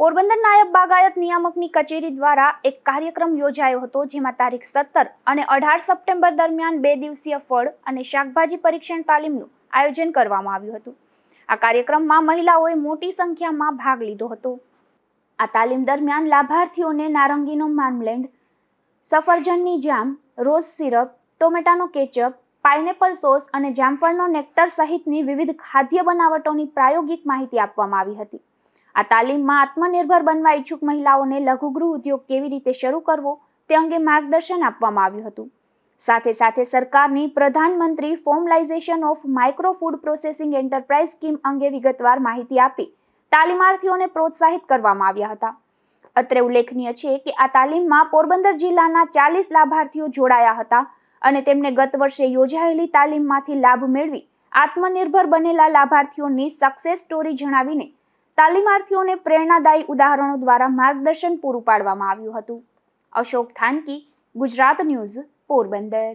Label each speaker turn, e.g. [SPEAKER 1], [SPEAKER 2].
[SPEAKER 1] પોરબંદર નાયબ બાગાયત નિયામકની કચેરી દ્વારા એક કાર્યક્રમ યોજાયો હતો, જેમાં તારીખ સત્તર અને અઢાર સપ્ટેમ્બર દરમિયાન બે દિવસીય ફળ અને શાકભાજી પરીક્ષણ તાલીમનું આયોજન કરવામાં આવ્યું હતું. આ કાર્યક્રમમાં મહિલાઓએ મોટી સંખ્યામાં ભાગ લીધો હતો. આ તાલીમ દરમિયાન લાભાર્થીઓને નારંગીનો માર્મલેન્ડ, સફરજનની જામ, રોઝ સિરપ, ટોમેટાનો કેચઅપ, પાઇનેપલ સોસ અને જામફળનો નેક્ટર સહિતની વિવિધ ખાદ્ય બનાવટોની પ્રાયોગિક માહિતી આપવામાં આવી હતી. આ તાલીમમાં આત્મનિર્ભર બનવા ઈચ્છુક મહિલાઓને લઘુગૃહ ઉદ્યોગ કેવી રીતે શરૂ કરવો તે અંગે માર્ગદર્શન આપવામાં આવ્યું હતું. સાથે સાથે સરકારની પ્રધાનમંત્રી formalisation of micro food processing enterprise scheme અંગે વિગતવાર માહિતી આપી તાલીમાર્થીઓને પ્રોત્સાહિત કરવામાં આવ્યા હતા. અત્રે ઉલ્લેખનીય છે કે આ તાલીમમાં પોરબંદર જિલ્લાના ચાલીસ લાભાર્થીઓ જોડાયા હતા અને તેમને ગત વર્ષે યોજાયેલી તાલીમમાંથી લાભ મેળવી આત્મનિર્ભર બનેલા લાભાર્થીઓની સક્સેસ સ્ટોરી જણાવીને તાલીમાર્થીઓને પ્રેરણાદાયી ઉદાહરણો દ્વારા માર્ગદર્શન પૂરું પાડવામાં આવ્યું હતું. અશોક થાનકી ગુજરાત ન્યૂઝ પોરબંદર.